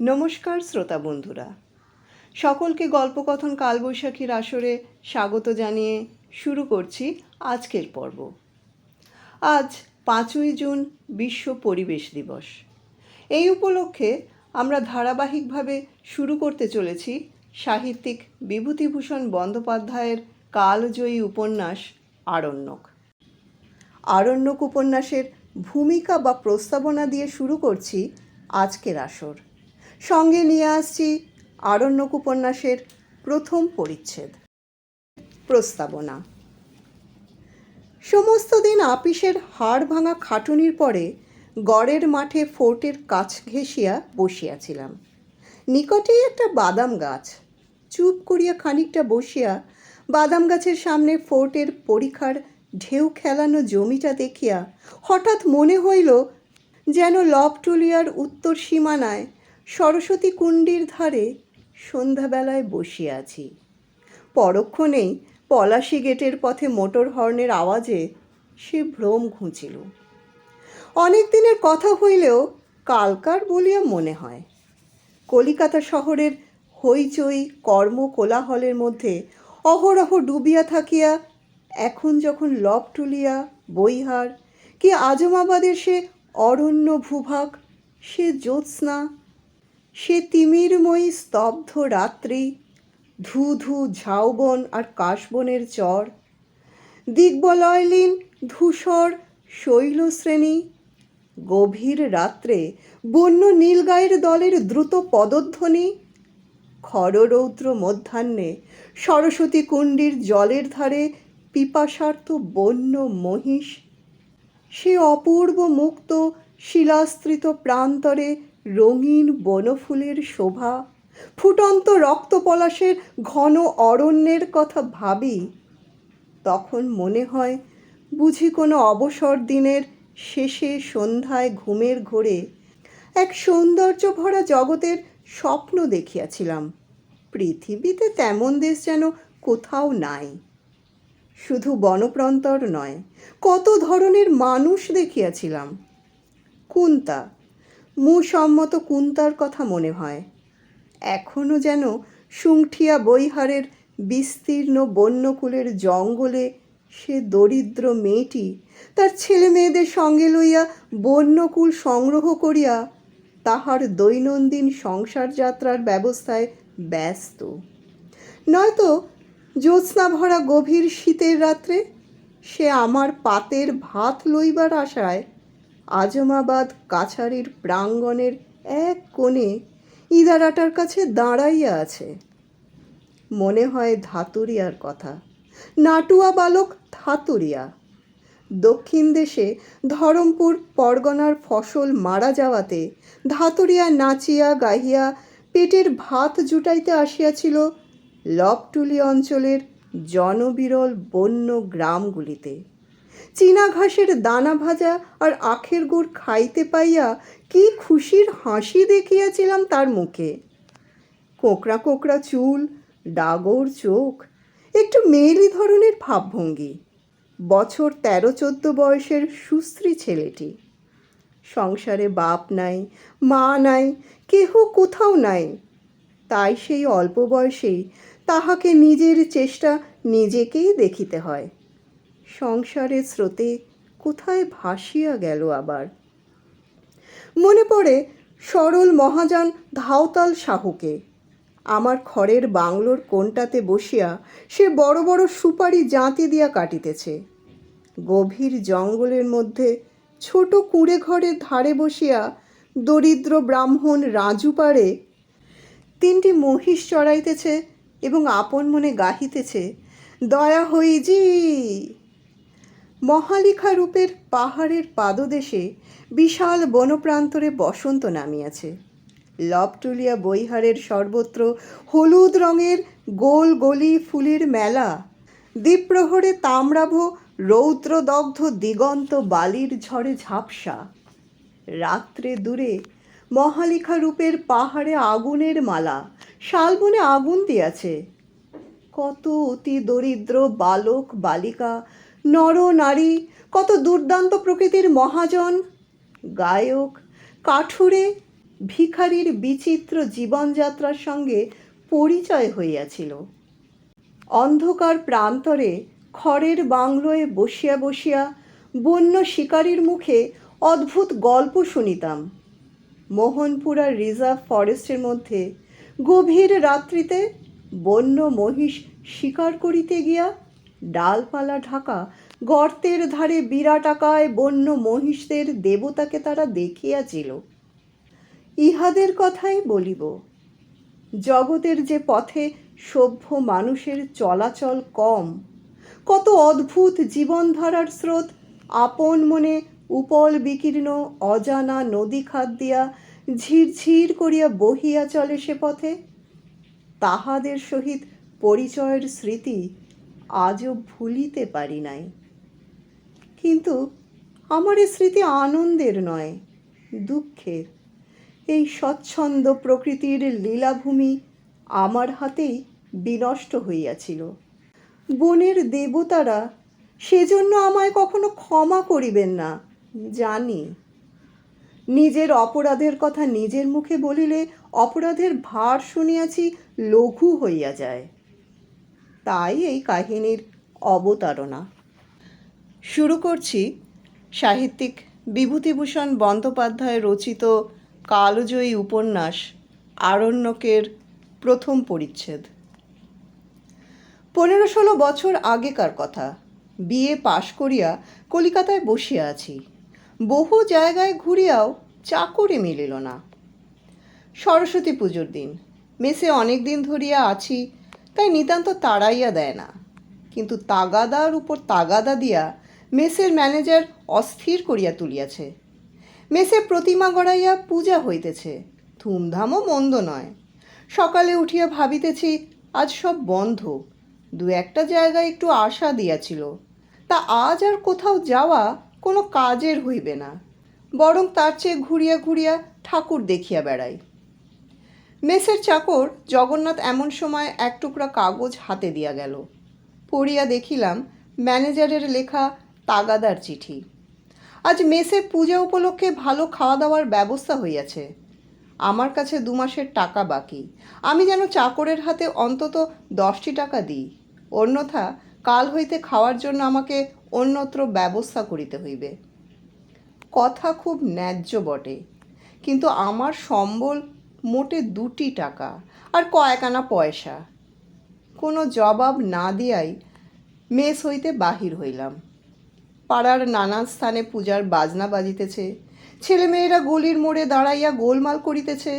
নমস্কার শ্রোতা বন্ধুরা। সকলকে গল্পকথন কালবৈশাখীর আসরে স্বাগত জানিয়ে শুরু করছি আজকের পর্ব। আজ পাঁচই জুন বিশ্ব পরিবেশ দিবস। এই উপলক্ষে আমরা ধারাবাহিকভাবে শুরু করতে চলেছি সাহিত্যিক বিভূতিভূষণ বন্দ্যোপাধ্যায়ের কালজয়ী উপন্যাস আরণ্যক। আরণ্যক উপন্যাসের ভূমিকা বা প্রস্তাবনা দিয়ে শুরু করছি আজকের আসর। সঙ্গে নিয়ে আসছি আরণ্যক উপন্যাসের প্রথম পরিচ্ছেদ, প্রস্তাবনা। সমস্ত দিন আপিসের হাড় ভাঙা খাটুনির পরে গড়ের মাঠে ফোর্টের কাছ ঘেঁষিয়া বসিয়াছিলাম। নিকটেই একটা বাদাম গাছ। চুপ করিয়া খানিকটা বসিয়া বাদাম গাছের সামনে ফোর্টের পরীক্ষার ঢেউ খেলানো জমিটা দেখিয়া হঠাৎ মনে হইল যেন লবটুলিয়ার উত্তর সীমানায় সরস্বতী কুণ্ডির ধারে সন্ধ্যাবেলায় বসিয়া আছি। পরক্ষণেই পলাশি গেটের পথে মোটর হর্নের আওয়াজে সে ভ্রম ঘুঁচিল। অনেক দিনের কথা হইলেও কালকার বলিয়া মনে হয়। কলিকাতা শহরের হইচই, কর্ম কোলাহলের মধ্যে অহরহ ডুবিয়া থাকিয়া এখন যখন লব টুলিয়া বইহার কি আজমাবাদের সে অরণ্য ভূভাগ, সে জ্যোৎস্না সে তিমিরময়ী স্তব্ধ রাত্রি ধু ধু ঝাউবন আর কাশবনের চর, দিগ্বলয়লীন ধূসর শৈলশ্রেণী। গভীর রাত্রে বন্য নীলগায়ের দলের দ্রুত পদধ্বনি, খররৌদ্র মধ্যাহ্নে সরস্বতী কুণ্ডির জলের ধারে পিপাসার্থ বন্য মহিষ। সে অপূর্ব মুক্ত, শিলাস্ত্রিত প্রান্তরে রঙিন বনফুলের শোভা, ফুটন্ত রক্তপলাশের ঘন অরণ্যের কথা ভাবি, তখন মনে হয় বুঝি কোনো অবসর দিনের শেষে সন্ধ্যায় ঘুমের ঘোরে এক সৌন্দর্য ভরা জগতের স্বপ্ন দেখিয়াছিলাম। পৃথিবীতে তেমন দেশ যেন কোথাও নাই। শুধু বনপ্রান্তর নয়, কত ধরনের মানুষ দেখিয়াছিলাম। কুন্তা মুসম্মত কুন্তার কথা মনে হয়। এখনও যেন সুংঠিয়া বৈহারের বিস্তীর্ণ বন্যকুলের জঙ্গলে সে দরিদ্র মেয়েটি তার ছেলে মেয়েদের সঙ্গে লইয়া বন্যকুল সংগ্রহ করিয়া তাহার দৈনন্দিন সংসার যাত্রার ব্যবস্থায় ব্যস্ত। নয়তো জ্যোৎস্না ভরা গভীর শীতের রাত্রে সে আমার পাতের ভাত লইবার আশায় আজমাবাদ কাছারির প্রাঙ্গণের এক কোণে ইদারাটার কাছে দাঁড়াইয়া আছে। মনে হয় ধাতুরিয়ার কথা। নাটুয়া বালক ধাতুরিয়া। দক্ষিণ দেশে ধরমপুর পরগনার ফসল মারা যাওয়াতে ধাতুরিয়া নাচিয়া গাহিয়া পেটের ভাত জুটাইতে আসিয়াছিল লবটুলি অঞ্চলের জনবিরল বন্য গ্রামগুলিতে। চীনা ঘাসের দানা ভাজা আর আখের গুড় খাইতে পাইয়া কি খুশির হাসি দেখিয়াছিলাম তার মুখে। কোকড়া কোকড়া চুল, ডাগর চোখ, একটু মেয়েলি ধরনের ভাবভঙ্গি, বছর তেরো চোদ্দ বয়সের সুস্ত্রী ছেলেটি। সংসারে বাপ নাই, মা নাই, কেহ কোথাও নাই। তাই সেই অল্প বয়সেই তাহাকে নিজের চেষ্টা নিজেকেই দেখিতে হয়। সংসারের স্রোতে কোথায় ভাসিয়া গেল আবার? মনে পড়ে সরল মহাজান ধাওতাল সাহুকে। আমার খড়ের বাংলোর কোনটাতে বসিয়া সে বড় বড় সুপারি জাঁতি দিয়া কাটিতেছে। গভীর জঙ্গলের মধ্যে ছোট কুঁড়ে ঘরের ধারে বসিয়া দরিদ্র ব্রাহ্মণ রাজু পাড়ে তিনটি মহিষ চড়াইতেছে এবং আপন মনে গাহিতেছে, দয়া হই হইজি মহালিখা রূপের পাহাড়ের পাদদেশে বিশাল বনপ্রান্তরে বসন্ত নামিয়াছে। লবটুলিয়া বৈহারের সর্বত্র হলুদ রঙের গোল গলি ফুলের মেলা। দ্বীপ্রহরে তাম্রাভ, রৌদ্রদগ্ধ দিগন্ত বালির ঝড়ে ঝাপসা। রাত্রে দূরে মহালিখা রূপের পাহাড়ে আগুনের মালা। শালবনে আগুন দিয়াছে। কত অতি দরিদ্র বালক বালিকা নর নারী, কত দুর্দান্ত প্রকৃতির মহাজন। গায়ক, কাঠুরে, ভিখারির বিচিত্র জীবনযাত্রার সঙ্গে পরিচয় হইয়াছিল। অন্ধকার প্রান্তরে খড়ের বাংলোয় বসিয়া বসিয়া বন্য শিকারীর মুখে অদ্ভুত গল্প শুনিতাম। মোহনপুরা রিজার্ভ ফরেস্টের মধ্যে গভীর রাত্রিতে বন্য মহিষ শিকার করিতে গিয়া ডালপালা ঢাকা, গর্তের ধারে বিরাটাকায় বন্য মহিষদের দেবতাকে তারা দেখিয়াছিল। ইহাদের কথাই বলিব। জগতের যে পথে সভ্য মানুষের চলাচল কম, কত অদ্ভুত জীবনধারার স্রোত আপন মনে উপল বিকীর্ণ অজানা নদী খাত দিয়া ঝিরঝির করিয়া বহিয়া চলে সে পথে? তাহাদের সহিত পরিচয়ের স্মৃতি আজও ভুলিতে পারি নাই। কিন্তু আমার এ স্মৃতি আনন্দের নয়, দুঃখের। এই স্বচ্ছন্দ প্রকৃতির লীলাভূমি আমার হাতেই বিনষ্ট হইয়াছিল। বনের দেবতারা সেজন্য আমায় কখনো ক্ষমা করিবেন না, জানি। নিজের অপরাধের কথা নিজের মুখে বলিলে অপরাধের ভার শুনিয়াছি লঘু হইয়া যায়। তাই এই কাহিনীর অবতারণা। শুরু করছি সাহিত্যিক বিভূতিভূষণ বন্দ্যোপাধ্যায় রচিত কালজয়ী উপন্যাস আরণ্যকের প্রথম পরিচ্ছেদ। পনেরো ষোলো বছর আগেকার কথা। বিয়ে পাশ করিয়া কলিকাতায় বসিয়া আছি। বহু জায়গায় ঘুরিয়াও চাকরি মিলিল না। সরস্বতী পুজোর দিন। মেসে অনেক দিন ধরিয়া আছি তাই নিতান্ত তাড়াইয়া দেয় না। কিন্তু তাগাদার উপর তাগাদা দিয়া মেসের ম্যানেজার অস্থির করিয়া তুলিয়াছে। মেসে প্রতিমা গড়াইয়া পূজা হইতেছে। ধুমধামও মন্দ নয়। সকালে উঠিয়া ভাবিতেছি, আজ সব বন্ধ। দু একটা জায়গায় একটু আশা দিয়াছিল। তা আজ আর কোথাও যাওয়া কোনো কাজের হইবে না। বরং তার চেয়ে ঘুরিয়া ঘুরিয়া ঠাকুর দেখিয়া বেড়াই। মেসের চাকর জগন্নাথ এমন সময় এক টুকরা কাগজ হাতে দিয়া গেল। পড়িয়া দেখিলাম ম্যানেজারের লেখা তাগাদার চিঠি। আজ মেসে পূজা উপলক্ষে ভালো খাওয়া দাওয়ার ব্যবস্থা হইয়াছে। আমার কাছে দু মাসের টাকা বাকি। আমি যেন চাকরের হাতে অন্তত দশটি টাকা দিই। অন্যথা কাল হইতে খাওয়ার জন্য আমাকে অন্যত্র ব্যবস্থা করিতে হইবে। কথা খুব ন্যায্য বটে। কিন্তু আমার সম্বল মোটে দুটি টাকা আর কয়েক আনা পয়সা। কোনো জবাব না দিয়াই মেস হইতে বাহির হইলাম। পাড়ার নানান স্থানে পূজার বাজনা বাজিতেছে। ছেলেমেয়েরা গলির মোড়ে দাঁড়াইয়া গোলমাল করিতেছে।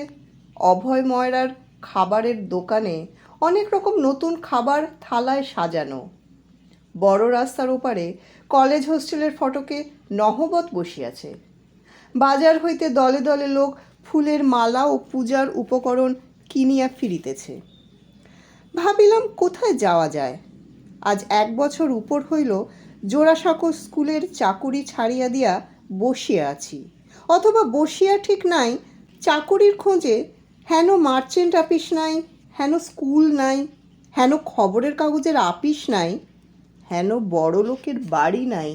অভয় ময়রার খাবারের দোকানে অনেক রকম নতুন খাবার থালায় সাজানো। বড় রাস্তার ওপারে কলেজ হোস্টেলের ফটকে নহবত বসিয়াছে। বাজার হইতে দলে দলে লোক ফুলের মালা ও পূজার উপকরণ কিনিয়া ফিরিতেছে। ভাবিলাম, কোথায় যাওয়া যায়? আজ এক বছর উপর হইল, জোড়াসাঁকো স্কুলের চাকুরি ছাড়িয়া দিয়া বসিয়া আছি। অথবা বসিয়া ঠিক নাই, চাকুরির খোঁজে হেন মার্চেন্ট আপিস নাই, হেন স্কুল নাই, হেন খবরের কাগজের আপিস নাই, হেন বড় লোকের বাড়ি নাই,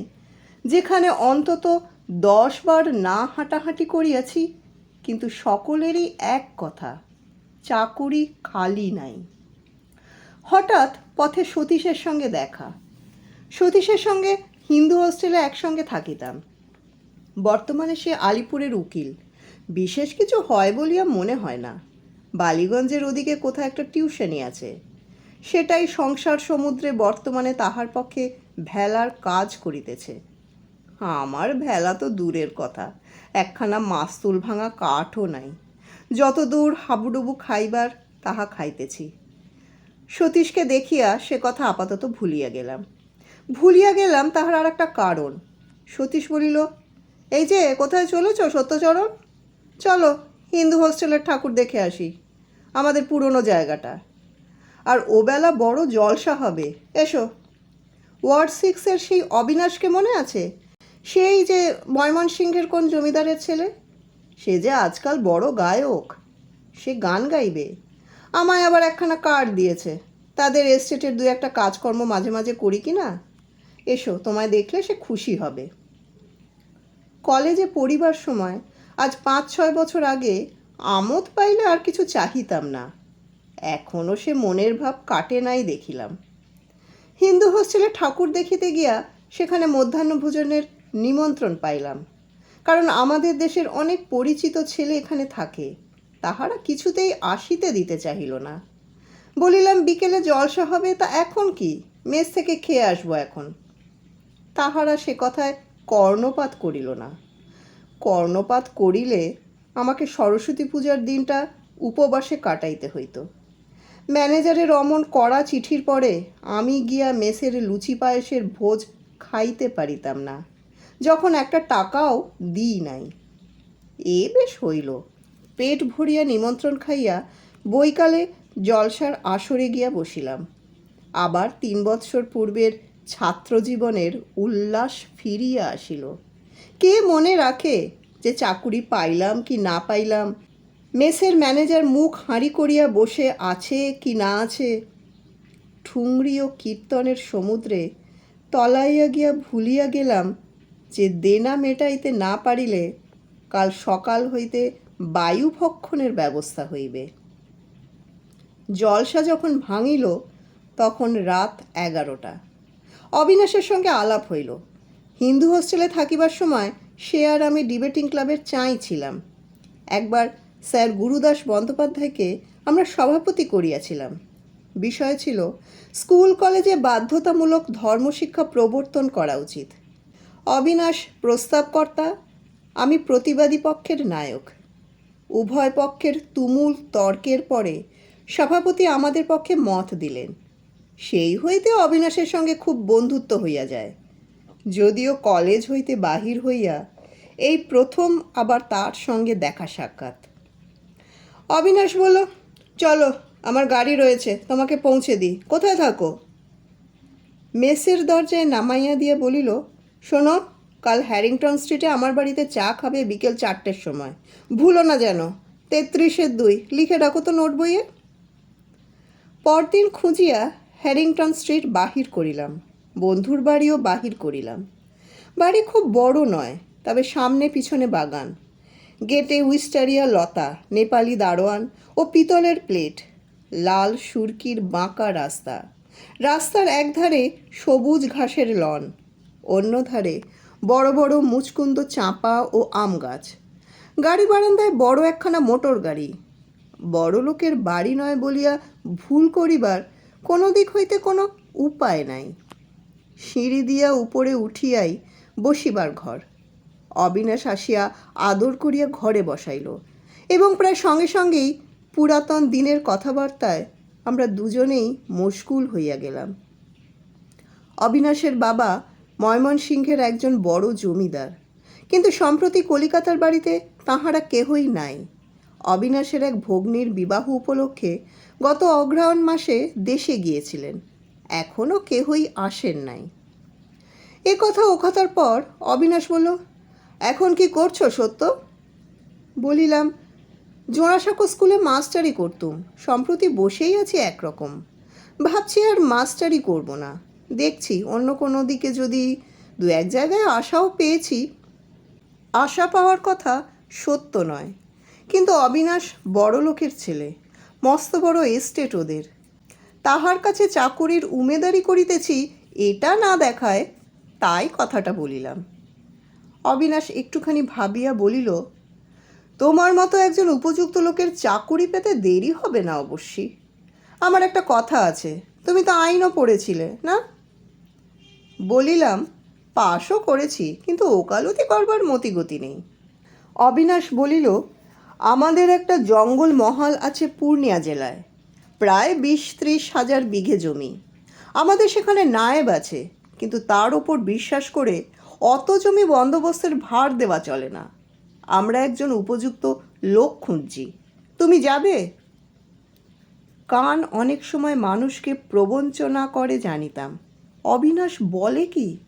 যেখানে অন্তত দশ বার না হাঁটাহাঁটি করিয়াছি কিন্তু সকলেরই এক কথা, চাকুরি খালি নাই। হঠাৎ পথে সতীশের সঙ্গে দেখা। সতীশের সঙ্গে হিন্দু হোস্টেলে একসঙ্গে থাকিতাম। বর্তমানে সে আলিপুরের উকিল। বিশেষ কিছু হয় বলিয়া মনে হয় না। বালিগঞ্জের ওদিকে কোথাও একটা টিউশনি আছে। সেটাই সংসার সমুদ্রে বর্তমানে তাহার পক্ষে ভেলার কাজ করিতেছে। আমার ভেলা তো দূরের কথা। একখানা মাস্তুল ভাঙা কাঠও নাই। যত দূর হাবুডুবু খাইবার, তাহা খাইতেছি। সতীশকে দেখিয়া সে কথা আপাতত ভুলিয়া গেলাম। ভুলিয়া গেলাম তাহার আর একটা কারণ। সতীশ বলিল, এই যে, কোথায় চলেছ সত্যচরণ? চলো, হিন্দু হোস্টেলের ঠাকুর দেখে আসি, আমাদের পুরনো জায়গাটা। আর ওবেলা বড় জলসা হবে, এসো। ওয়ার্ড সিক্সের সেই অবিনাশকে মনে আছে? সেই যে ময়মনসিংহের কোন জমিদারের ছেলে? সে যে আজকাল বড় গায়ক। সে গান গাইবে। আমায় আবার একখানা কার্ড দিয়েছে। তাদের এস্টেটের দু একটা কাজকর্ম মাঝে মাঝে করি কি না? এসো, তোমায় দেখলে সে খুশি হবে। কলেজে পড়িবার সময় আজ পাঁচ ছয় বছর আগে আমোদ পাইলে আর কিছু চাহিতাম না। এখনও সে মনের ভাব কাটে নাই দেখিলাম। হিন্দু হোস্টেলে ঠাকুর দেখিতে গিয়া সেখানে মধ্যাহ্নভোজনের নিমন্ত্রণ পাইলাম। কারণ আমাদের দেশের অনেক পরিচিত ছেলে এখানে থাকে। তাহারা কিছুতেই আসিতে দিতে চাহিল না। বলিলাম, বিকেলে জলসা হবে, তা এখন কি? মেস থেকে খেয়ে আসব এখন। তাহারা সে কথায় কর্ণপাত করিল না। কর্ণপাত করিলে আমাকে সরস্বতী পূজার দিনটা উপবাসে কাটাইতে হইত। ম্যানেজারের অমন কড়া চিঠির পরে আমি গিয়া মেসের লুচি পায়েসের ভোজ খাইতে পারিতাম না। যখন একটা টাকাও দিই নাই। এ বেশ হইল। পেট ভরিয়া নিমন্ত্রণ খাইয়া বৈকালে জলসার আসরে গিয়া বসিলাম। আবার তিন বৎসর পূর্বের ছাত্রজীবনের উল্লাস ফিরিয়া আসিল। কে মনে রাখে যে চাকুরি পাইলাম কি না পাইলাম? মেসের ম্যানেজার মুখ হাঁড়ি করিয়া বসে আছে কি না আছে? ঠুংরি ও কীর্তনের সমুদ্রে তলাইয়া গিয়া ভুলিয়া গেলাম যে দেনা মেটাইতে না পারিলে কাল সকাল হইতে বায়ু ভক্ষণের ব্যবস্থা হইবে। জলসা যখন ভাঙিল, তখন রাত এগারোটা। অবিনাশের সঙ্গে আলাপ হইল। হিন্দু হোস্টেলে থাকিবার সময় সে আর আমি ডিবেটিং ক্লাবের চাঁই ছিলাম। একবার স্যার গুরুদাস বন্দ্যোপাধ্যায়কে আমরা সভাপতি করিয়াছিলাম। বিষয় ছিল, স্কুল কলেজে বাধ্যতামূলক ধর্মশিক্ষা প্রবর্তন করা উচিত। অবিনাশ প্রস্তাবকর্তা, আমি প্রতিবাদী পক্ষের নায়ক। উভয় পক্ষের তুমুল তর্কের পরে সভাপতি আমাদের পক্ষে মত দিলেন। সেই হইতে অবিনাশের সঙ্গে খুব বন্ধুত্ব হইয়া যায়। যদিও কলেজ হইতে বাহির হইয়া এই প্রথম আবার তার সঙ্গে দেখা সাক্ষাৎ। অবিনাশ বলল, চলো, আমার গাড়ি রয়েছে, তোমাকে পৌঁছে দিই। কোথায় থাকো? মেসের দরজায় নামাইয়া দিয়ে বলিল শোনো, কাল হ্যারিংটন স্ট্রিটে আমার বাড়িতে চা খাবে বিকেল চারটের সময়। ভুলো না যেন। তেত্রিশের দুই। লিখে রাখো তো নোট বইয়ে। পরদিন খুঁজিয়া হ্যারিংটন স্ট্রিট বাহির করিলাম। বন্ধুর বাড়িও বাহির করিলাম। বাড়ি খুব বড় নয়, তবে সামনে পিছনে বাগান। গেটে উইস্টারিয়া লতা, নেপালি দারোয়ান ও পিতলের প্লেট। লাল সুরকির বাঁকা রাস্তা। রাস্তার একধারে সবুজ ঘাসের লন। অন্য ধারে বড় বড় মুচকুন্দ চাঁপা ও আম গাছ। গাড়ি বারান্দায় বড় একখানা মোটর গাড়ি। বড় লোকের বাড়ি নয় বলিয়া ভুল করিবার কোনো দিক হইতে কোনো উপায় নাই। সিঁড়ি দিয়া উপরে উঠিয়াই বসিবার ঘর। অবিনাশ আসিয়া আদর করিয়া ঘরে বসাইল এবং প্রায় সঙ্গে সঙ্গেই পুরাতন দিনের কথাবার্তায় আমরা দুজনেই মশগুল হইয়া গেলাম। অবিনাশের বাবা ময়মনসিংহের একজন বড় জমিদার। কিন্তু সম্প্রতি কলিকাতার বাড়িতে তাহারা কেহই নাই। অবিনাশের এক ভগ্নির বিবাহ উপলক্ষে গত অগ্রহায়ণ মাসে দেশে গিয়েছিলেন। এখনও কেহই আসেন নাই। এ কথা ও কথার পর অবিনাশ বলল, এখন কি করছ সত্য? বলিলাম, জোড়াসাঁকো স্কুলে মাস্টারি করতুম, সম্প্রতি বসেই আছি একরকম। ভাবছি আর মাস্টারি করব না। দেখছি অন্য কোনো দিকে যদি দু এক জায়গায় আশাও পেয়েছি, আশা পাওয়ার কথা সত্য নয়। কিন্তু অবিনাশ বড় লোকের ছেলে, মস্ত বড় এস্টেট ওদের। তাহার কাছে চাকুরির উমেদারি করিতেছি, এটা না দেখায় তাই কথাটা বলিলাম। অবিনাশ একটুখানি ভাবিয়া বলিল, তোমার মতো একজন উপযুক্ত লোকের চাকুরি পেতে দেরি হবে না অবশ্যই। আমার একটা কথা আছে, তুমি তো আইনও পড়েছিলে, না? বলিলাম, পাশও করেছি, কিন্তু ওকালতি করবার মতিগতি নেই। অবিনাশ বলিল, আমাদের একটা জঙ্গল মহল আছে পূর্ণিয়া জেলায়, প্রায় বিশ ত্রিশ হাজার বিঘে জমি। আমাদের সেখানে নায়েব আছে, কিন্তু তার ওপর বিশ্বাস করে অত জমি বন্দোবস্তের ভার দেওয়া চলে না। আমরা একজন উপযুক্ত লোক খুঁজছি। তুমি যাবে? কান অনেক সময় মানুষকে প্রবঞ্চনা করে জানিতাম। অবিনাশ বলে কি?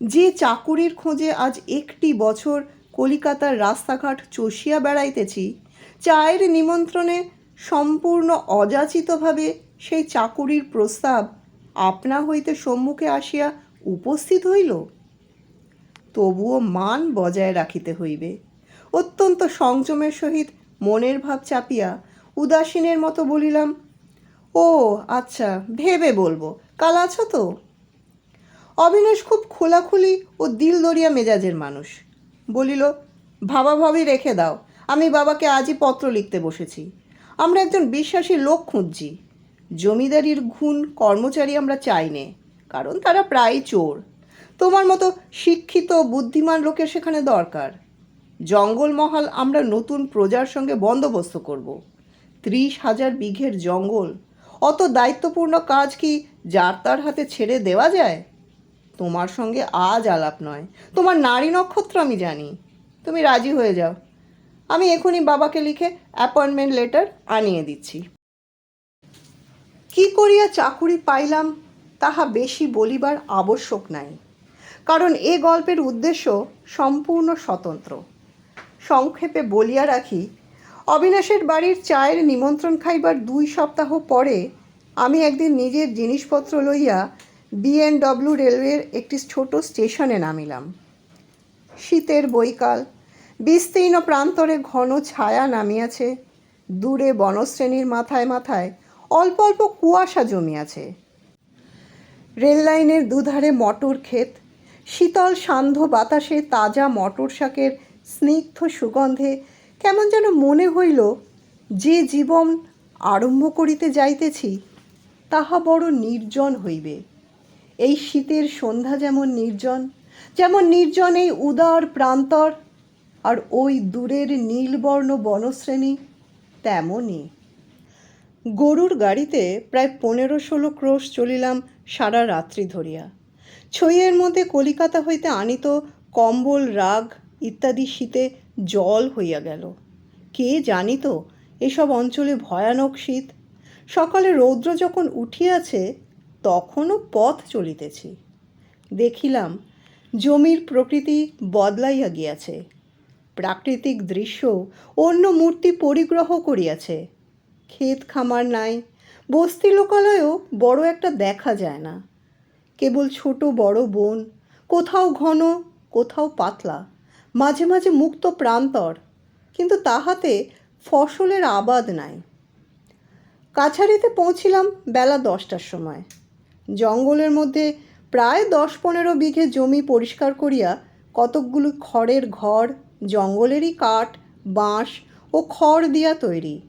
যে চাকুরির খোঁজে আজ একটি বছর কলিকাতার রাস্তাঘাট চষিয়া বেড়াইতেছি, চায়ের নিমন্ত্রণে সম্পূর্ণ অযাচিতভাবে সেই চাকুরির প্রস্তাব আপনা হইতে সম্মুখে আসিয়া উপস্থিত হইল? তবুও মান বজায় রাখিতে হইবে। অত্যন্ত সংযমের সহিত মনের ভাব চাপিয়া উদাসীনের মতো বলিলাম, ও আচ্ছা ভেবে বলব, কাল আছো তো? অবিনাশ খুব খোলাখুলি ও দিল দরিয়া মেজাজের মানুষ। বলিল ভাবাভাবি রেখে দাও, আমি বাবাকে আজই পত্র লিখতে বসেছি। আমরা একজন বিশ্বাসী লোক খুঁজছি। জমিদারির ঘুণ কর্মচারী আমরা চাই নে, কারণ তারা প্রায় চোর। তোমার মতো শিক্ষিত বুদ্ধিমান লোকের সেখানে দরকার। জঙ্গলমহল আমরা নতুন প্রজার সঙ্গে বন্দোবস্ত করব। ত্রিশ হাজার বিঘের জঙ্গল, অত দায়িত্বপূর্ণ কাজ কি যার তার হাতে ছেড়ে দেওয়া যায়? তোমার সঙ্গে আজ আলাপ নয়। তোমার নারী নক্ষত্র আমি জানি। তুমি রাজি হয়ে যাও। আমি এখনই বাবাকে লিখে অ্যাপয়েন্টমেন্ট লেটার আনিয়ে দিচ্ছি। কি করিয়া চাকুরি পাইলাম তাহা বেশি বলিবার আবশ্যক নাই। কারণ এ গল্পের উদ্দেশ্য সম্পূর্ণ স্বতন্ত্র। সংক্ষেপে বলিয়া রাখি, অবিনাশের বাড়ির চায়ের নিমন্ত্রণ খাইবার দুই সপ্তাহ পরে আমি একদিন নিজের জিনিসপত্র লইয়া বিএনডব্লিউ রেলওয়ের একটি ছোট স্টেশনে নামিলাম। শীতের বৈকাল, বিস্তীর্ণ প্রান্তরে ঘন ছায়া নামিয়াছে। দূরে বনশ্রেণীর মাথায় মাথায় অল্প অল্প কুয়াশা জমিয়াছে। রেললাইনের দুধারে মটর ক্ষেত, শীতল সান্ধ্য বাতাসে তাজা মটর শাকের স্নিগ্ধ সুগন্ধে কেমন যেন মনে হইল, যে জীবন আরম্ভ করিতে যাইতেছি, তাহা বড় নির্জন হইবে। এই শীতের সন্ধ্যা যেমন নির্জন যেমন নির্জন এই উদার প্রান্তর, আর ওই দূরের নীলবর্ণ বনশ্রেণী তেমনই। গরুর গাড়িতে প্রায় পনেরো ষোলো ক্রোশ চলিলাম সারা রাত্রি ধরিয়া। ছইয়ের মধ্যে কলিকাতা হইতে আনিত কম্বল, রাগ ইত্যাদি শীতে জল হইয়া গেল। কে জানিত এসব অঞ্চলে ভয়ানক শীত। সকালে রৌদ্র যখন উঠিয়াছে তখনও পথ চলিতেছি। দেখিলাম জমির প্রকৃতি বদলাইয়া গিয়াছে। প্রাকৃতিক দৃশ্য অন্য মূর্তি পরিগ্রহ করিয়াছে। ক্ষেত খামার নাই বস্তি লোকালয়েও বড় একটা দেখা যায় না। কেবল ছোট বড় বন, কোথাও ঘন, কোথাও পাতলা, মাঝে মাঝে মুক্ত প্রান্তর, কিন্তু তাহাতে ফসলের আবাদ নাই। কাছারিতে পৌঁছিলাম বেলা দশটার সময়। জঙ্গলের মধ্যে প্রায় দশ পনেরো বিঘে জমি পরিষ্কার করিয়া কতকগুলো খড়ের ঘর, জঙ্গলেরই কাঠ, বাঁশ ও খড় দিয়া তৈরি।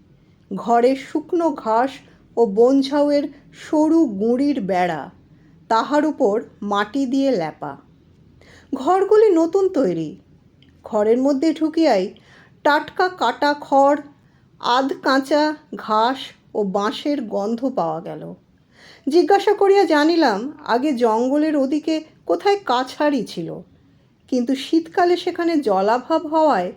ঘরে শুকনো ঘাস ও বনঝাউয়ের সরু গুঁড়ির বেড়া, তাহার উপর মাটি দিয়ে ল্যাপা ঘরগুলি নতুন তৈরি। ঘরের মধ্যে ঢুকিয়াই টাটকা কাটা খড়, আধ কাঁচা ঘাস ও বাঁশের গন্ধ পাওয়া গেল। জিজ্ঞাসা করিয়া জানিলাম, আগে জঙ্গলের ওদিকে কোথায় কাছারি ছিল। কিন্তু শীতকালে সেখানে জলাভাব হওয়ায়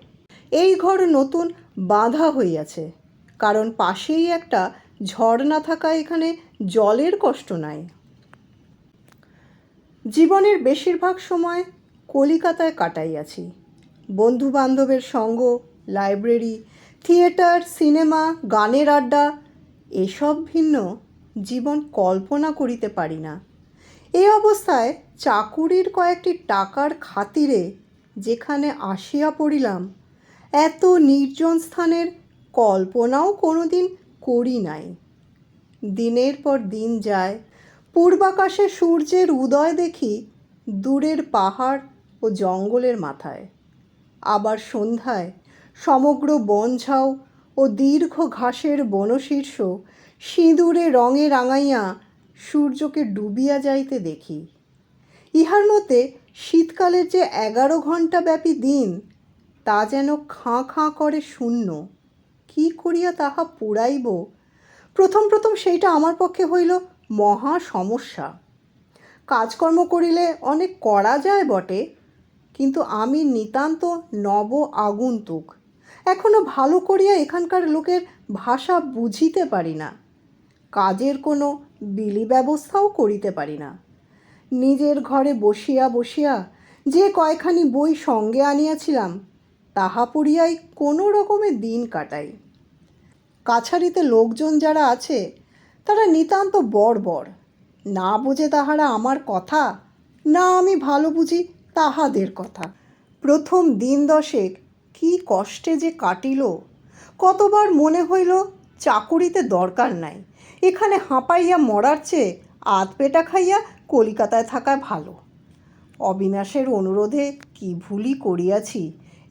এই ঘর নতুন বাঁধা হইয়াছে। কারণ পাশেই একটা ঝর্ণা থাকায় এখানে জলের কষ্ট নাই। জীবনের বেশিরভাগ সময় কলিকাতায় কাটাইয়াছি। বন্ধু বান্ধবের সঙ্গ, লাইব্রেরি, থিয়েটার, সিনেমা, গানের আড্ডা, এসব ভিন্ন জীবন কল্পনা করিতে পারি না। এ অবস্থায় চাকুরির কয়েকটি টাকার খাতিরে যেখানে আসিয়া পড়িলাম, এত নির্জন স্থানের কল্পনাও কোনোদিন করি নাই। দিনের পর দিন যায়, পূর্বাকাশে সূর্যের উদয় দেখি দূরের পাহাড় ও জঙ্গলের মাথায়। আবার সন্ধ্যায় সমগ্র বনঝাউ ও দীর্ঘ ঘাসের বনশীর্ষ সিঁদুরে রঙে রাঙাইয়া সূর্যকে ডুবিয়া যাইতে দেখি। ইহার মতে শীতকালের যে এগারো ঘণ্টা ব্যাপী দিন, তা যেন খাঁ খাঁ করে শূন্য। কি করিয়া তাহা পুরাইব? প্রথম প্রথম সেইটা আমার পক্ষে হইল মহা সমস্যা। কাজকর্ম করিলে অনেক করা যায় বটে, কিন্তু আমি নিতান্ত নব আগন্তুক। এখনও ভালো করিয়া এখানকার লোকের ভাষা বুঝিতে পারি না। কাজের কোনো বিলি ব্যবস্থাও করিতে পারি না। নিজের ঘরে বসিয়া বসিয়া যে কয়খানি বই সঙ্গে আনিয়াছিলাম, তাহা পড়িয়াই কোনো রকমে দিন কাটাই। কাছারিতে লোকজন যারা আছে, তারা নিতান্ত বড় না বুঝে তাহারা আমার কথা, না আমি ভালো বুঝি তাহাদের কথা। প্রথম দিন দশেক কি কষ্টে যে কাটিল, কতবার মনে হইল চাকুরিতে দরকার নাই। এখানে হাঁপাইয়া মরার চেয়ে আধ পেটা খাইয়া কলিকাতায় থাকা ভালো। অবিনাশের অনুরোধে কি ভুলই করিয়াছি,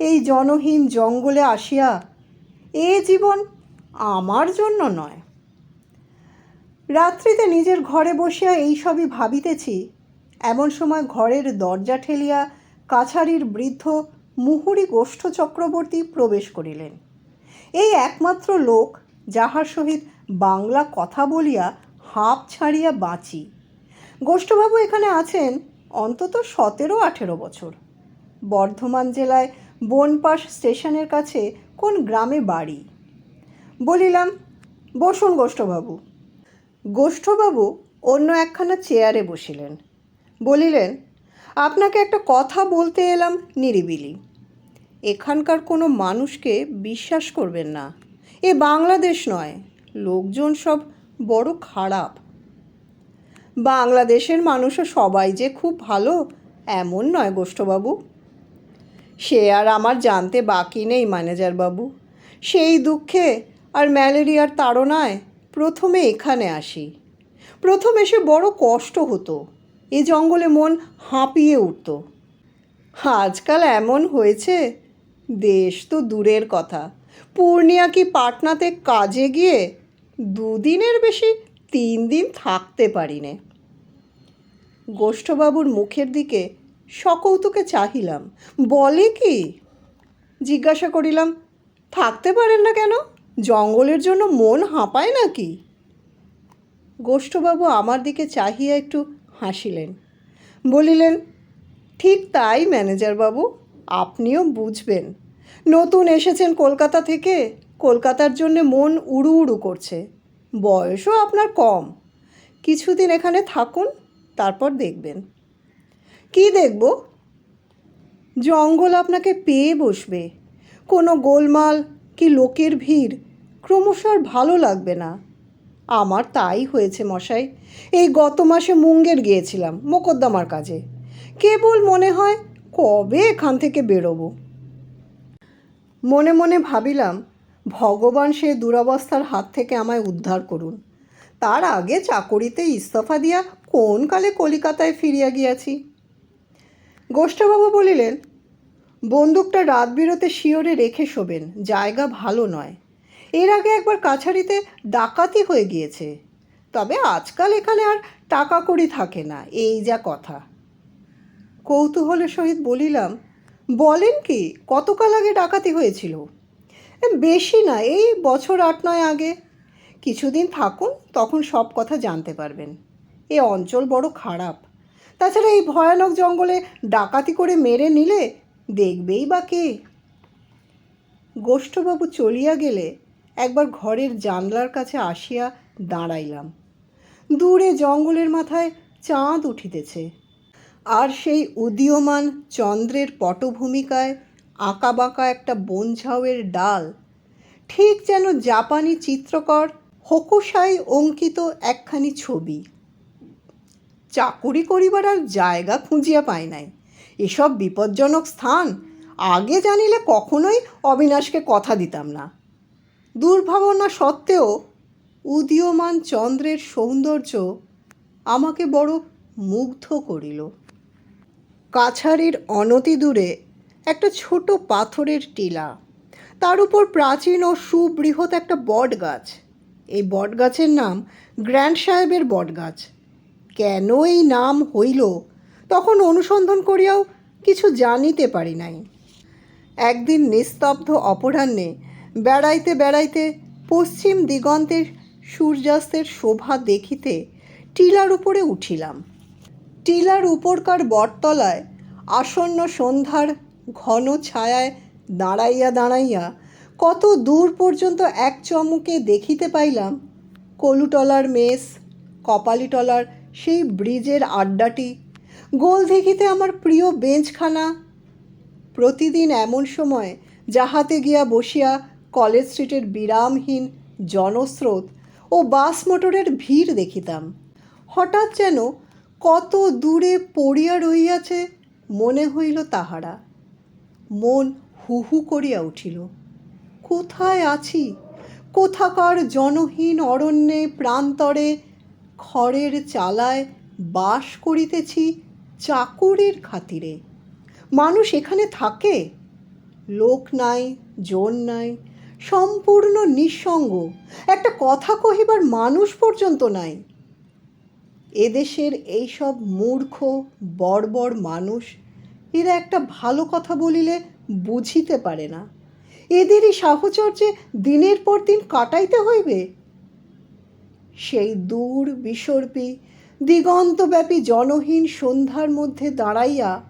এই জনহীন জঙ্গলে আসিয়া এ জীবন আমার জন্য নয়। রাত্রিতে নিজের ঘরে বসিয়া এই সবই ভাবিতেছি, এমন সময় ঘরের দরজা ঠেলিয়া কাছারির বৃদ্ধ মুহুরী গোষ্ঠ চক্রবর্তী প্রবেশ করিলেন। এই একমাত্র লোক যাহার সহিত বাংলা কথা বলিয়া হাঁপ ছাড়িয়া বাঁচি। গোষ্ঠবাবু এখানে আছেন অন্তত সতেরো আঠেরো বছর। বর্ধমান জেলায় বনপাস স্টেশনের কাছে কোন গ্রামে বাড়ি? বলিলাম, বসুন গোষ্ঠবাবু। গোষ্ঠবাবু অন্য একখানা চেয়ারে বসিলেন। বলিলেন, আপনাকে একটা কথা বলতে এলাম নিরিবিলি। এখানকার কোনো মানুষকে বিশ্বাস করবেন না। এ বাংলাদেশ নয়। লোকজন সব বড় খারাপ। বাংলাদেশের মানুষও সবাই যে খুব ভালো, এমন নয় গোষ্ঠবাবু। সে আর আমার জানতে বাকি নেই ম্যানেজারবাবু সেই দুঃখে আর ম্যালেরিয়ার তাড়নায় প্রথমে এখানে আসি। প্রথম এসে বড় কষ্ট হতো, এ জঙ্গলে মন হাঁপিয়ে উঠত। আজকাল এমন হয়েছে, দেশ তো দূরের কথা। পূর্ণিয়া কি পাটনাতে কাজে গিয়ে দুদিনের বেশি তিন দিন থাকতে পারি নে গোষ্ঠবাবুর মুখের দিকে সকৌতুকে চাহিলাম। বলে কি? জিজ্ঞাসা করিলাম, থাকতে পারেন না কেন? জঙ্গলের জন্য মন হাঁপায় নাকি? গোষ্ঠবাবু আমার দিকে চাহিয়া একটু হাসিলেন। বলিলেন, ঠিক তাই ম্যানেজার বাবু আপনিও বুঝবেন। নতুন এসেছেন কলকাতা থেকে কলকাতার জন্য মন উড়ু উড়ু করছে। বয়সও আপনার কম। কিছুদিন এখানে থাকুন, তারপর দেখবেন। কি দেখব? জঙ্গল আপনাকে পেয়ে বসবে। কোনো গোলমাল কি লোকের ভিড়? ক্রমশ আর ভালো লাগবে না। আমার তাই হয়েছে মশাই। এই গত মাসে মুঙ্গের গিয়েছিলাম, মোকদ্দমার কাজে। কেবল মনে হয় কবে এখান থেকে বেরোবো। মনে মনে ভাবিলাম ভগবান সে দুরবস্থার হাত থেকে আমায় উদ্ধার করুন। তার আগে চাকরিতে ইস্তফা দিয়া কোন কালে কলিকাতায় ফিরিয়া গিয়াছি? গোষ্ঠবাবু বলিলেন বন্দুকটা রাত বিরতে শিওরে রেখে শোবেন জায়গা ভালো নয়। এর আগে একবার কাছারিতে ডাকাতি হয়ে গিয়েছে। তবে আজকাল এখানে আর টাকা কড়ি থাকে না এই যা কথা। কৌতূহলের সহিত বলিলাম বলেন কি কতকাল আগে ডাকাতি হয়েছিল? "এ, বেশি না, এই বছর আট নয় আগে। কিছুদিন থাকুন, তখন সব কথা জানতে পারবেন। এ অঞ্চল বড় খারাপ। তাছাড়া এই ভয়ানক জঙ্গলে ডাকাতি করে মেরে নিলে দেখবেই বা কে। গোষ্ঠবাবু চলিয়া গেলে একবার ঘরের জানলার কাছে আসিয়া দাঁড়াইলাম। দূরে জঙ্গলের মাথায় চাঁদ উঠিতেছে। আর সেই উদীয়মান চন্দ্রের পটভূমিকায় আঁকাবাঁকা একটা বনঝাউয়ের ডাল। ঠিক যেন জাপানি চিত্রকর হোকুসাই অঙ্কিত একখানি ছবি। চাকুরি করিবার আর জায়গা খুঁজিয়া পায় নাই। এসব বিপজ্জনক স্থান আগে জানিলে কখনোই অবিনাশকে কথা দিতাম না। দুর্ভাবনা সত্ত্বেও উদীয়মান চন্দ্রের সৌন্দর্য আমাকে বড় মুগ্ধ করিল। কাছারির অনতি দূরে একটা ছোট পাথরের টিলা। তার উপর প্রাচীন ও সুবৃহৎ একটা বট গাছ এই বট গাছের নাম গ্র্যান্ড সাহেবের বট গাছ কেন এই নাম হইল, তখন অনুসন্ধান করিয়াও কিছু জানিতে পারি নাই। একদিন নিস্তব্ধ অপরাহ্নে বেড়াইতে বেড়াইতে পশ্চিম দিগন্তের সূর্যাস্তের শোভা দেখিতে টিলার উপরে উঠিলাম। টিলার উপরকার বটতলায় আসন্ন সন্ধ্যার ঘন ছায়ায় দাঁড়াইয়া দাঁড়াইয়া কত দূর পর্যন্ত এক চমকে দেখিতে পাইলাম, কলুটলার মেস কপালিটলার সেই ব্রিজের আড্ডাটি। গোল দেখিতে আমার প্রিয় বেঞ্চখানা। প্রতিদিন এমন সময় যাহাতে গিয়া বসিয়া কলেজ স্ট্রিটের বিরামহীন জনস্রোত ও বাস মোটরের ভিড় দেখিতাম। হঠাৎ যেন কত দূরে পড়িয়া রহিয়াছে, মনে হইল তাহারা। মন হু হু করিয়া উঠিল। কোথায় আছি? কোথাকার জনহীন অরণ্যে প্রান্তরে খড়ের চালায় বাস করিতেছি চাকুরির খাতিরে। মানুষ এখানে থাকে? লোক নাই, জন নাই, সম্পূর্ণ নিঃসঙ্গ। একটা কথা কহিবার মানুষ পর্যন্ত নাই। এদেশের এইসব মূর্খ, বর্বর মানুষ এরা একটা ভালো কথা বলিলে বুঝিতে পারে না। এদেরই সাহচর্যে দিনের পর দিন কাটাইতে হইবে। সেই দূর বিসর্পী, দিগন্তব্যাপী জনহীন সন্ধ্যার মধ্যে দাঁড়াইয়া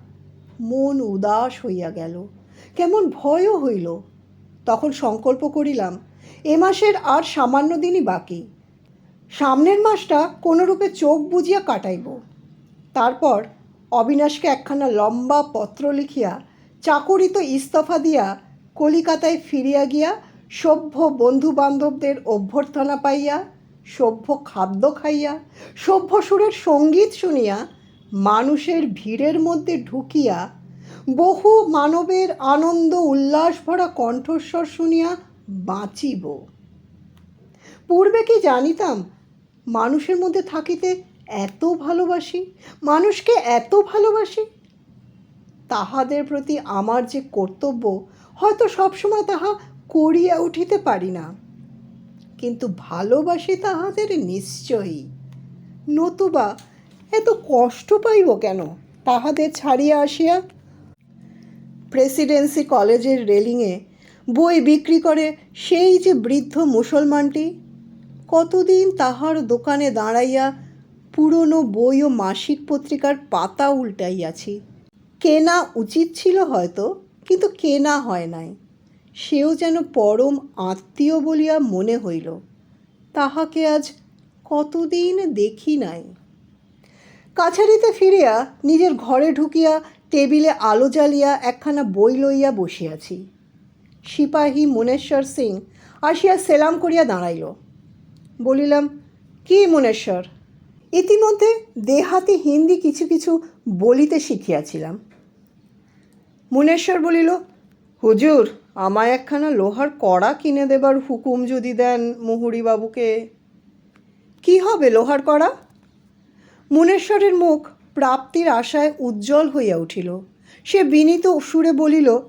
মন উদাস হইয়া গেল। কেমন ভয়ও হইল। তখন সংকল্প করিলাম, এ মাসের আর সামান্য দিনই বাকি। সামনের মাসটা কোনোরূপে চোখ বুজিয়া কাটাইব। তারপর অবিনাশকে একখানা লম্বা পত্র লিখিয়া চাকরিত ইস্তফা দিয়া কলিকাতায় ফিরিয়া গিয়া সভ্য বন্ধু বান্ধবদের অভ্যর্থনা পাইয়া, সভ্য খাদ্য খাইয়া, সভ্য সুরের সংগীত শুনিয়া মানুষের ভিড়ের মধ্যে ঢুকিয়া বহু মানবের আনন্দ উল্লাস ভরা কণ্ঠস্বর শুনিয়া বাঁচিব। পূর্বে কি জানিতাম, মানুষের মধ্যে থাকিতে এত ভালোবাসি? মানুষকে এত ভালোবাসি? তাহাদের প্রতি আমার যে কর্তব্য, হয়তো সবসময় তাহা করিয়া উঠিতে পারি না। কিন্তু ভালোবাসি তাহাদের নিশ্চয়ই। নতুবা এত কষ্ট পাইব কেন? তাহাদের ছাড়িয়া আসিয়া? প্রেসিডেন্সি কলেজের রেলিংয়ে বই বিক্রি করে সেই যে বৃদ্ধ মুসলমানটি, কতদিন তাহার দোকানে দাঁড়াইয়া পুরনো বই ও মাসিক পত্রিকার পাতা উল্টাইয়াছি। কেনা উচিত ছিল হয়তো, কিন্তু কেনা হয় নাই। সেও যেন পরম আত্মীয় বলিয়া মনে হইল। তাহাকে আজ কতদিন দেখি নাই। কাছারিতে ফিরিয়া নিজের ঘরে ঢুকিয়া টেবিলে আলো জ্বালিয়া একখানা বই লইয়া বসিয়াছি। সিপাহী মুনেশ্বর সিং আসিয়া সেলাম করিয়া দাঁড়াইল। বলিলাম, কি মুনেশ্বর? ইতিমধ্যে দেহাতি হিন্দি কিছু কিছু বলিতে শিখিয়াছিলাম। মুনেশ্বর বলিল, হুজুর, আমায় একখানা লোহার কড়া কিনে দেবার হুকুম যদি দেন মুহুরিবাবুকে। কি হবে লোহার কড়া? মুনেশ্বরের মুখ প্রাপ্তির আশায় উজ্জ্বল হইয়া উঠিল। সে বিনীত সুরে বলিল,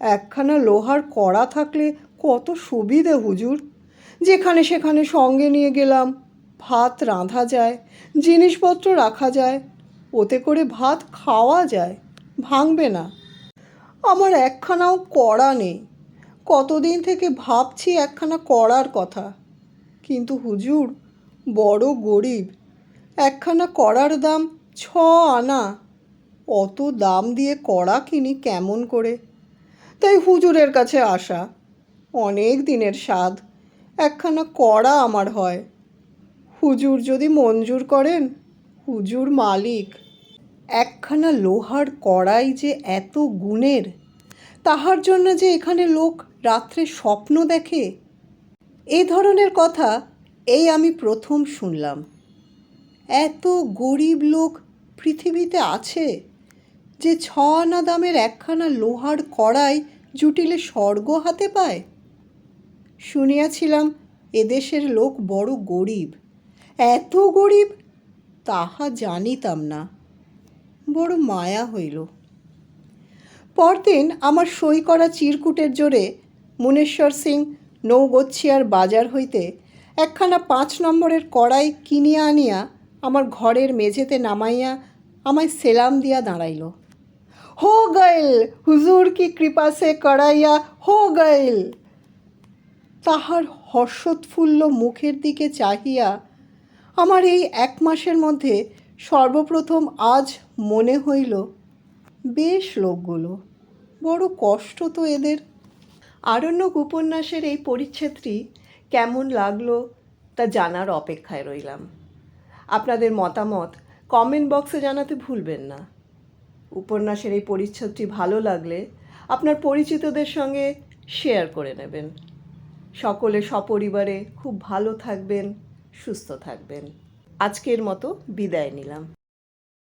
একখানা লোহার কড়া থাকলে কত সুবিধে হুজুর। যেখানে সেখানে সঙ্গে নিয়ে গেলাম ভাত রাঁধা যায়, জিনিসপত্র রাখা যায়, ওতে করে ভাত খাওয়া যায়, ভাঙবে না। আমার একখানাও কড়া নেই। কতদিন থেকে ভাবছি একখানা কড়ার কথা। কিন্তু হুজুর, বড় গরিব, একখানা কড়ার দাম ছ আনা। অত দাম দিয়ে কড়া কিনি কেমন করে? তাই হুজুরের কাছে আসা। অনেক দিনের স্বাদ। একখানা কড়া আমার হয়। হুজুর যদি মঞ্জুর করেন? হুজুর মালিক, একখানা লোহার কড়াই যে এত গুণের, তাহার জন্য যে এখানে লোক রাত্রে স্বপ্ন দেখে? এ ধরনের কথা এই আমি প্রথম শুনলাম। এত গরিব লোক পৃথিবীতে আছে যে ছ আনা দামের একখানা লোহার কড়াই জুটিলে স্বর্গ হাতে পায়? শুনিয়াছিলাম এদেশের লোক বড় গরিব। এত গরিব, তাহা জানিতাম না। বড় মায়া হইল। পরদিন আমার সই করা চিরকুটের জোরে মুনেশ্বর সিং নৌগচ্ছিয়ার বাজার হইতে একখানা পাঁচ নম্বরের কড়াই কিনিয়া আনিয়া আমার ঘরের মেঝেতে নামাইয়া আমায় সেলাম দিয়া দাঁড়াইল। হো গইল, হুজুর কি কৃপা সে কড়াইয়া হো গইল! তাহার হর্ষোৎফুল্ল মুখের দিকে চাহিয়া আমার এই এক মাসের মধ্যে সর্বপ্রথম আজ মনে হইল, বেশ লোকগুলো, বড় কষ্ট তো এদের। আরণ্যক উপন্যাসের এই পরিচ্ছেদটি কেমন লাগল তা জানার অপেক্ষায় রইলাম। আপনাদের মতামত কমেন্ট বক্সে জানাতে ভুলবেন না। উপন্যাসের এই পরিচ্ছদটি ভালো লাগলে আপনার পরিচিতদের সঙ্গে শেয়ার করে নেবেন। সকলে সপরিবারে খুব ভালো থাকবেন। সুস্থ থাকবেন। আজকের মতো বিদায় নিলাম।